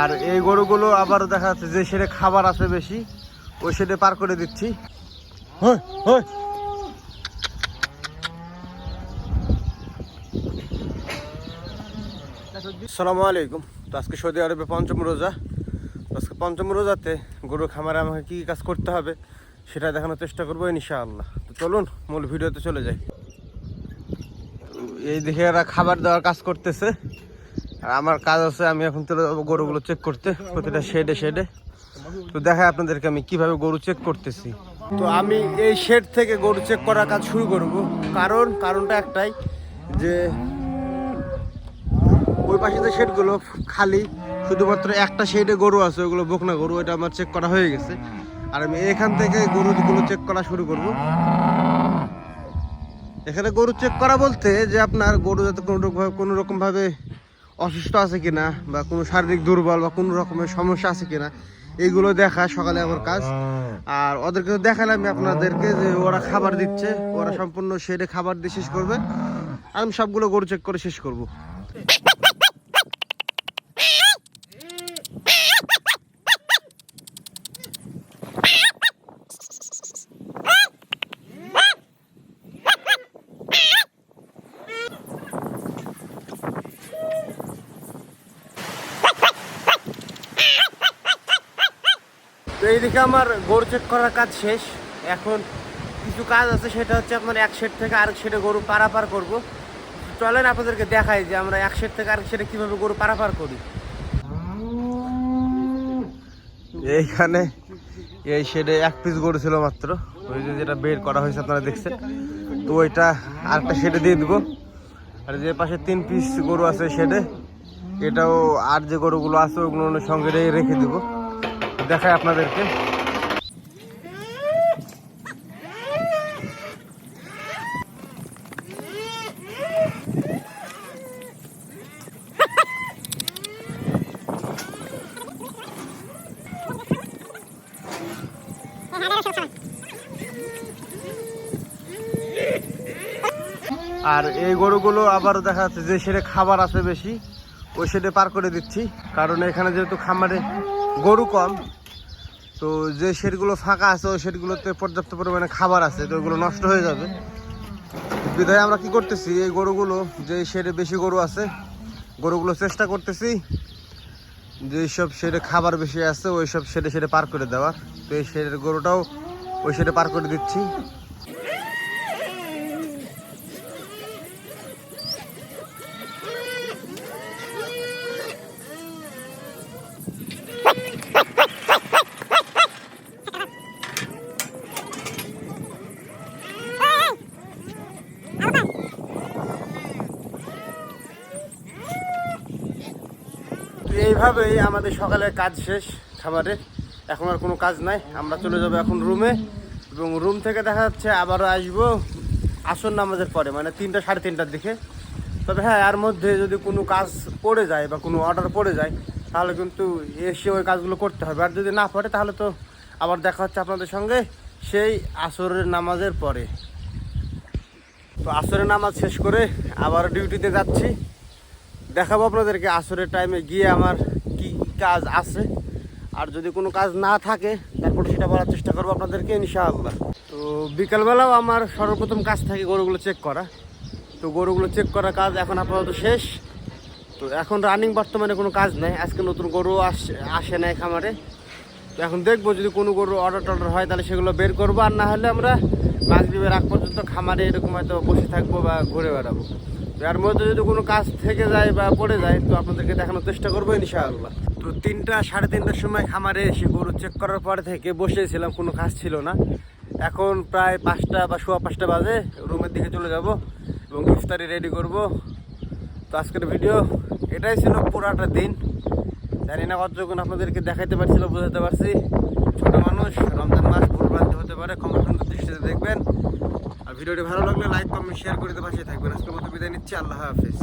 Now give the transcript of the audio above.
আর এই গরুগুলো আবার দেখা যাচ্ছে যে সেটা খাবার আছে বেশি ওই শেডে পার করে দিচ্ছি। সালামু আলাইকুম। তো আজকে সৌদি আরবে পঞ্চম রোজা। আজকে পঞ্চম রোজাতে গরু খামারে আমাকে কী কাজ করতে হবে সেটা দেখানোর চেষ্টা করব ইনশাআল্লাহ। তো চলুন মূল ভিডিওতে চলে যাই। এই দেখে এরা খাবার দেওয়ার কাজ করতেছে। আর আমার কাজ আছে, আমি এখন চলে যাব গরুগুলো চেক করতে, প্রতিটা শেডে শেডে তো দেখায় আপনাদেরকে আমি কীভাবে গরু চেক করতেছি। তো আমি এই শেড থেকে গরু চেক করার কাজ শুরু করব। কারণ, কারণটা একটাই যে, ওই পাশে যে শেডগুলো খালি, শুধুমাত্র একটা শেডে গরু আছে ওগুলো বকনা গরু এটা আমার চেক করা হয়ে গেছে। আর আমি এখান থেকে গরুগুলো চেক করা শুরু করব। এখানে গরু চেক করা বলতে যে আপনার গরু যাতে কোনো রকম কোনো রকমভাবে অসুস্থ আছে কিনা, বা কোনো শারীরিক দুর্বল বা কোনো রকমের সমস্যা আছে কিনা, এগুলো দেখা সকালে আমার কাজ। আর ওদেরকে তো দেখালাম আপনাদেরকে যে ওরা খাবার দিচ্ছে, ওরা সম্পূর্ণ সেরে খাবার দিয়ে শেষ করবে। আমি সবগুলো গরু চেক করে শেষ করব। এইদিকে আমার গরু চেক করার কাজ শেষ। এখন কিছু কাজ আছে, সেটা হচ্ছে আপনার এক সেট থেকে আরেক সেটে গরু পারাপার করব। চলেন আপনাদেরকে দেখাই যে আমরা এক সেট থেকে আরেক সেটে কীভাবে গরু পারাপার করি। এইখানে এই শেডে এক পিস গরু ছিল মাত্র। ওই যে যেটা বের করা হয়েছে আপনারা দেখছেন। তো ওইটা আরেকটা শেডে দিয়ে দেবো। আর যে পাশে তিন পিস গরু আছে শেডে এটাও আর যে গরুগুলো আছে, ওগুলো সঙ্গে রেখে দিব। দেখাই আপনাদেরকে। আর এই গরুগুলো আবার দেখা যাচ্ছে যে শেডে খাবার আছে বেশি, ওই শেডে পার করে দিচ্ছি। কারণ এখানে যেহেতু খামারে গরু কম। তো যে শেডগুলো ফাঁকা আছে, ওই শেডগুলোতে পর্যাপ্ত পরিমাণে খাবার আছে, তো ওগুলো নষ্ট হয়ে যাবে। বিধায় আমরা কি করতেছি, এই গরুগুলো, যে শেডে বেশি গরু আছে, গরুগুলো চেষ্টা করতেছি যে সব শেডে খাবার বেশি আছে, ওই সব শেডে শেডে পার করে দেওয়ার। তো এই শেডের গরুটাও ওই শেডে পার করে দিচ্ছি। এইভাবেই আমাদের সকালের কাজ শেষ খাবারে। এখন আর কোনো কাজ নাই। আমরা চলে যাব এখন রুমে এবং রুম থেকে দেখা যাচ্ছে আবারও আসব আসন নামাজের পরে মানে তিনটা, সাড়ে তিনটার দিকে। তবে হ্যাঁ এর মধ্যে যদি কোনো কাজ পড়ে যায় বা কোনো অর্ডার পড়ে যায়, তাহলে কিন্তু এসে ওই কাজগুলো করতে হবে। আর যদি না পড়ে, তাহলে তো আবার দেখা হচ্ছে আপনাদের সঙ্গে সেই আসরের নামাজের পরে। তো আসরের নামাজ শেষ করে আবার ডিউটিতে যাচ্ছি। দেখাবো আপনাদেরকে আসরের টাইমে গিয়ে আমার কি কাজ আছে। আর যদি কোনো কাজ না থাকে, তারপর সেটা বলার চেষ্টা করব আপনাদেরকে, ইনশাআল্লাহ। তো বিকালবেলাও আমার সর্বপ্রথম কাজ থাকে গরুগুলো চেক করা। তো গরুগুলো চেক করা কাজ এখন আপাতত শেষ। তো এখন রানিং বর্তমানে কোনো কাজ নেই। আজকে নতুন গরু আসে আসে নাই খামারে। তো এখন দেখব যদি কোনো গরু অর্ডার টর্ডার হয়, তাহলে সেগুলো বের করব। আর না হলে আমরা মাছ মাগরীবের আগ পর্যন্ত খামারে এরকম হয়তো বসে থাকব বা ঘুরে বেড়াবো। এর মধ্যে যদি কোনো কাজ থেকে যায় বা পড়ে যায়, তো আপনাদেরকে দেখানোর চেষ্টা করব ইনশাআল্লাহ। তো তিনটা, সাড়ে তিনটার সময় খামারে এসে গরু চেক করার পর থেকে বসেছিলাম, কোনো কাজ ছিল না। এখন প্রায় পাঁচটা বা সোয়া পাঁচটা বাজে, রুমের দিকে চলে যাব এবং ইফতারি রেডি করব। তো আজকের ভিডিও এটাই ছিল পুরাটা দিন। জানি না কতটুকুন আপনাদেরকে দেখাইতে পারছিল বোঝাতে পারছি। ছোটো মানুষ ভিডিওটি ভালো লাগলে লাইক কমেন্ট শেয়ার করে দিতে পাশে থাকবেন। আজকের মতো বিদায় নিচ্ছি। আল্লাহ হাফিজ।